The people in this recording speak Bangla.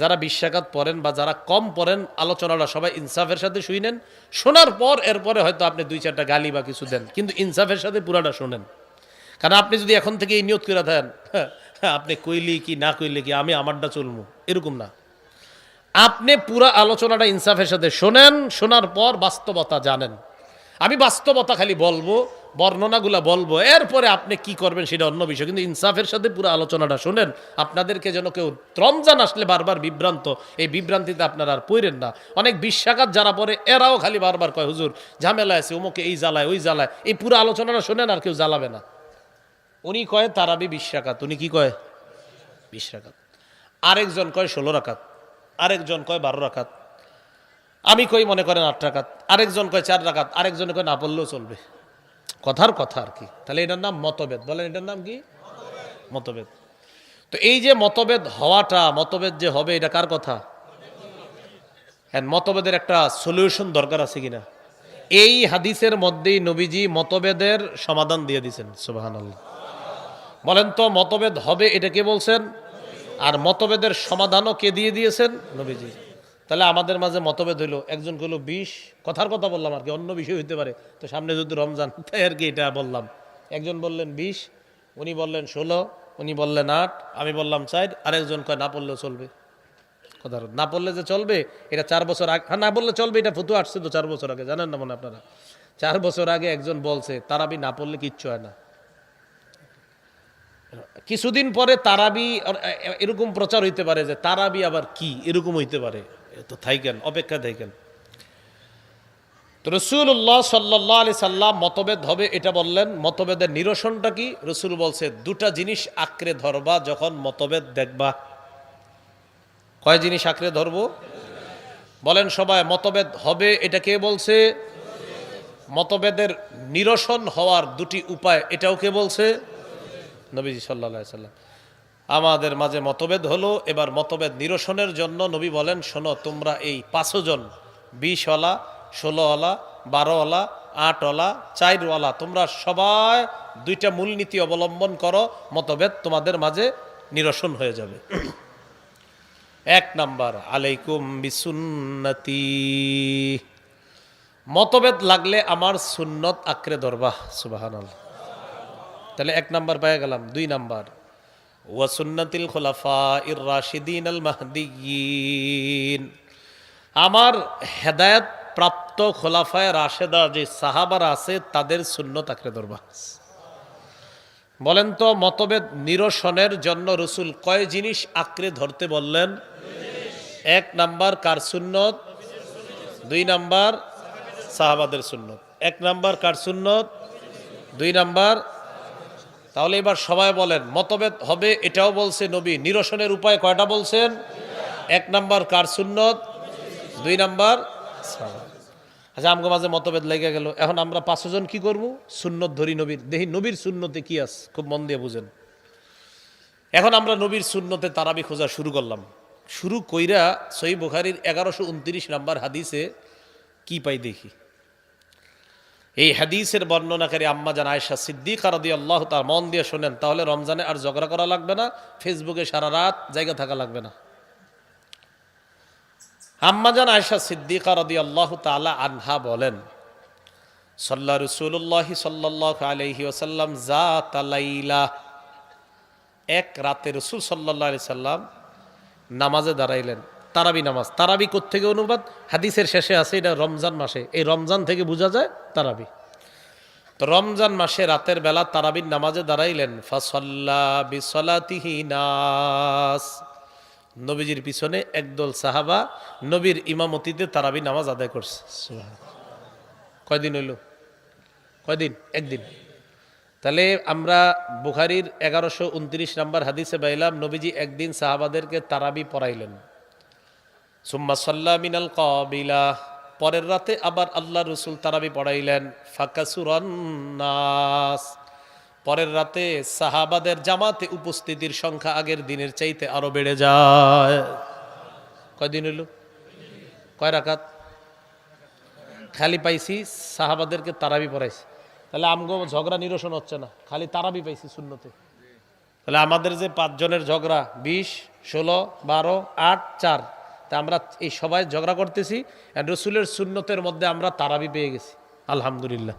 যারা বিশ্বাঘাত পড়েন বা যারা কম পড়েন আলোচনাটা সবাই ইনসাফের সাথে শুনেন শোনার পর এরপরে হয়তো আপনি দুই চারটা গালি বা কিছু দেন, কিন্তু ইনসাফের সাথে পুরাটা শোনেন। কারণ আপনি যদি এখন থেকে এই নিয়ত করে দেন আপনি কইলি কি, না কইলি কি, আমি আমারটা চলবো এরকম না। আপনি পুরা আলোচনাটা ইনসাফের সাথে শোনেন, শোনার পর বাস্তবতা জানেন। আমি বাস্তবতা খালি বলব, বর্ণনাগুলা বলব। এরপরে আপনি কি করবেন সেটা অন্য বিষয়। কিন্তু ইনসাফের সাথে পুরো আলোচনাটা শোনেন, আপনাদেরকে যেন কেউ রমজান আসলে বারবার বিভ্রান্ত, এই বিভ্রান্তিতে আপনারা আর পড়েন না। অনেক বিশ্বাঘাত যারা পরে এরাও খালি বারবার কয়, হুজুর, ঝামেলা আছে অমুকে এই জ্বালায়, ওই জ্বালায়। এই পুরো আলোচনাটা শোনেন আর কেউ জ্বালাবে না। উনি কয় তারাবি বিশ্বাঘাত উনি কি কয়? বিশ্বাঘাত আরেকজন কয়, ষোলো রাকাত। আরেকজন কয়, বারো রাকাত। আমি কই মনে করেন আট রাকাত? আরেকজন কয় চার রাকাত? আরেকজন কয় না পড়লেও চলবে। কথার কথা আর কি। তাহলে এটার নাম মতভেদ। বলেন, এটার নাম কি? মতভেদ। তো এই যে মতভেদ হওয়াটা, মতভেদ যে হবে, এটা কার কথা? হ্যাঁ মতভেদের একটা সলিউশন দরকার আছে কিনা? এই হাদিসের মধ্যেই নবীজি মতভেদের সমাধান দিয়ে দিয়েছেন সুবাহান বলেন তো, মতভেদ হবে, এটা কে বলছেন? আর মতভেদের সমাধানও কে দিয়ে দিয়েছেন? নবীজি। তাহলে আমাদের মাঝে মতভেদ হইল। একজন কইলো, বিষ? কথার কথা বললাম আর কি, অন্য বিষয় হইতে পারে। তো সামনে যদি রমজান, তাই আর কি এটা বললাম। একজন বললেন, বিষ? উনি বললেন, ষোলো। উনি বললেন, আট। আমি বললাম, চার। আরেকজন কয়, না পড়লেও চলবে। কথা না পড়লে যে চলবে, এটা চার বছর আগে হ্যাঁ না বললে চলবে, এটা ফুতু আসছে তো চার বছর আগে, জানেন না মনে আপনারা? চার বছর আগে একজন বলছে, তারাবি না পড়লে কিচ্ছু হয় না। কিছুদিন পরে তারাবি, এরকম প্রচার হইতে পারে যে তারাবি আবার কি? এরকম হইতে পারে। তো থাইকেন অপেক্ষা থাইকেন তো রসুল্লাহ সাল্লাহ আলি সাল্লাম মতভেদ হবে, এটা বললেন, মতভেদের নিরসনটা কি? রসুল বলছে, দুটা জিনিস আঁকড়ে ধরবা যখন মতভেদ দেখবা। কয় জিনিস আঁকড়ে ধরবো? বলেন সবাই, মতভেদ হবে, এটা কে বলছে? মতভেদের নিরসন হওয়ার দুটি উপায়, এটাও কে বলছে? নবীজি সাল্লা সাল্লাম। আমাদের মাঝে মতভেদ হলো, এবার মতভেদ নিরসনের জন্য নবী বলেন, শোনো, তোমরা এই পাঁচজন, বিশওয়ালা, ষোলোওয়ালা, বারোওয়ালা, আটওয়ালা, চারওয়ালা, তোমরা সবাই দুইটা মূলনীতি অবলম্বন করো, মতভেদ তোমাদের মাঝে নিরসন হয়ে যাবে। এক নাম্বার, আলাইকুম বিসুন্নতি। মতভেদ লাগলে আমার সুন্নত আঁকড়ে ধরবা সুবাহান তাহলে এক নাম্বার পেয়ে গেলাম। দুই নাম্বার ওয়াসুন্নাতিল খোলাফা ইর রাশিদিন আল মাহদিয়িন আমার হেদায়েত প্রাপ্ত খোলাফায় রাশেদা যে সাহাবারা আছে, তাদের শূন্য আঁকড়ে ধরবা। বলেন তো, মতভেদ নিরসনের জন্য রসুল কয় জিনিস আঁকড়ে ধরতে বললেন? এক নাম্বার, কার সুন্নত? দুই নাম্বার, সাহাবাদের সুন্নত। এক নাম্বার, কার সুন্নত? দুই নাম্বার তাহলে এবার সবাই বলেন, মতভেদ হবে, এটাও বলছে নবী। নিরসনের উপায় কয়টা বলছেন? এক নাম্বার, কার সুন্নত? দুই নাম্বার আচ্ছা আমগো মাঝে মতভেদ লেগে গেল। এখন আমরা পাঁচজন কি করব? সুন্নত ধরি নবীর। দেখি নবীর সুন্নতে কি আছে, খুব মন দিয়ে বুঝেন। এখন আমরা নবীর সুন্নতে তারাবি খোঁজা শুরু করলাম। শুরু কইরা সই বুখারির এগারোশো উনত্রিশ নাম্বার হাদিসে কি পাই দেখি। এই হাদিসের বর্ণনাকারী আম্মা জান আয়েশা সিদ্দিকা রাদি আল্লাহ তার মন দিয়ে শোনেন, তাহলে রমজানে আর ঝগড়া করা লাগবে না, ফেসবুকে সারা রাত জায়গা থাকা লাগবে না। আম্মাজান আয়সা সিদ্দিকা রদি আল্লাহ তালা আনহা বলেন, সাল্লা রসুল্লাহ সাল্লাহ আলহি ওসাল্লাম জা তালাইলা এক রাতে রসুল সাল্লাহ আলি সাল্লাম নামাজে দাঁড়াইলেন। তারাবি নামাজ। তারাবি থেকে অনুবাদ? হাদিসের শেষে আছে, এটা রমজান মাসে। এই রমজান থেকে বোঝা যায় তারাবি। তো রমজান মাসে রাতের বেলা তারাবির নামাজে দাঁড়াইলেন নাস। নবীজির পিছনে একদল সাহাবা নবীর ইমামতিতে তারাবি নামাজ আদায় করছে। কয়দিন হইল? কয়দিন? একদিন। তাহলে আমরা বুখারির এগারোশো উনত্রিশ নাম্বার হাদিসে পাইলাম, নবীজি একদিন সাহাবাদেরকে তারাবি পড়াইলেন। সুম্মা সাল্লা মিনাল কবিলা। পরের রাতে আবার আল্লাহ রসুল তারাবি পড়াইলেন ফাকাসুরান্নাস পরের রাতে সাহাবাদের জামাতে উপস্থিতির সংখ্যা আগের দিনের চাইতে আরও বেড়ে যায়। কয়দিন হইল? কয় রাকাত? খালি পাইছি, সাহাবাদেরকে তারাবি পড়াইছি। তাহলে আমগো ঝগড়া নিরসন হচ্ছে না, খালি তারাবি পাইছি শূন্যতে তাহলে আমাদের যে পাঁচজনের ঝগড়া, বিশ, ষোলো, বারো, আট, চার তা আমরা এই সবাই ঝগড়া করতেছি রসুলের সুন্নতের মধ্যে আমরা তারাবি পেয়ে গেছি। আলহামদুলিল্লাহ।